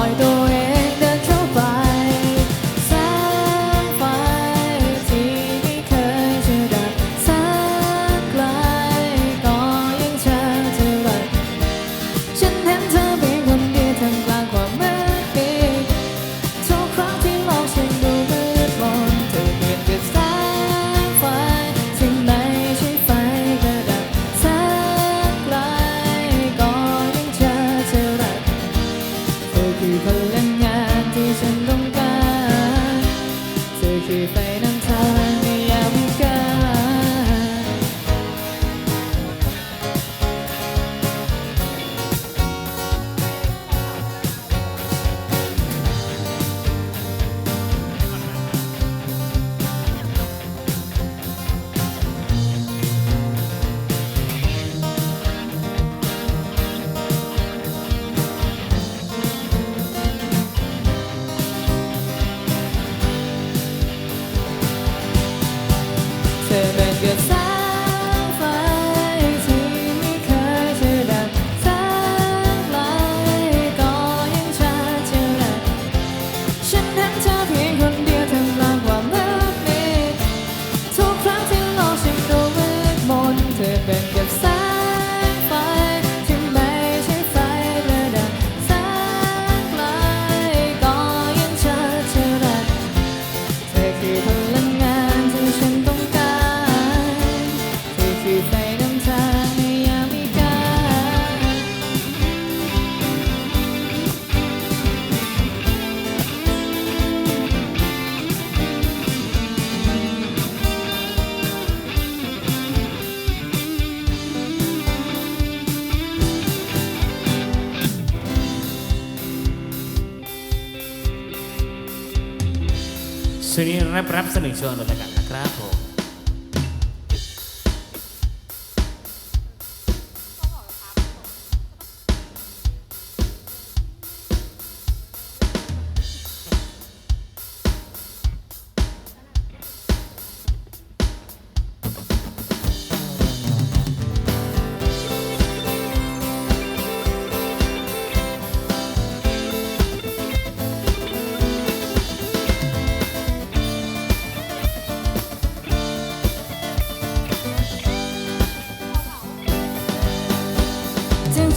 爱多 ช่วงนี้รับรับเสนอชวนเราแล้กันนะครับผม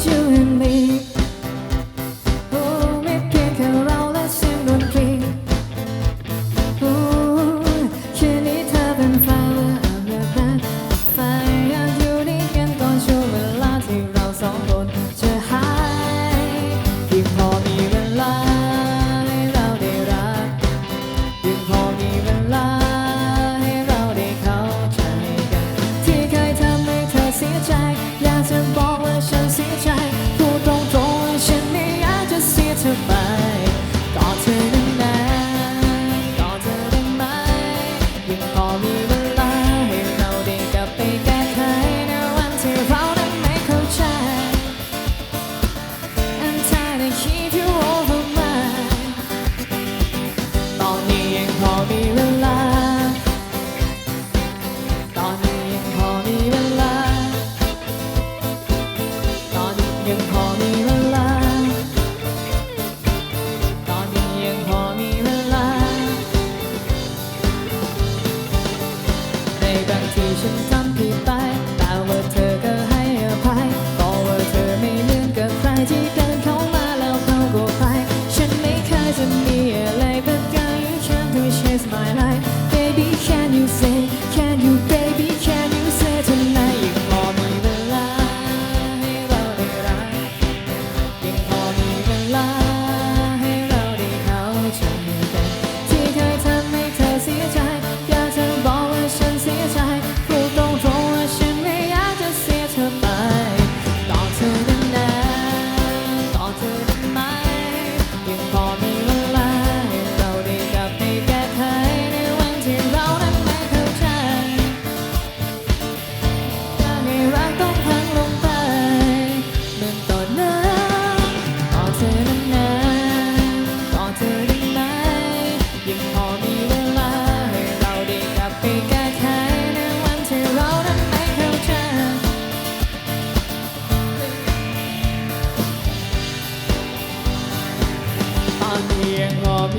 you and ตอนนี้ยังพอมีเวลา ตอนนี้ยังพอมีเวลา ตอนนี้ยังพอมีเวลา ในบางทีฉันจำผิด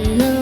ก็มีเว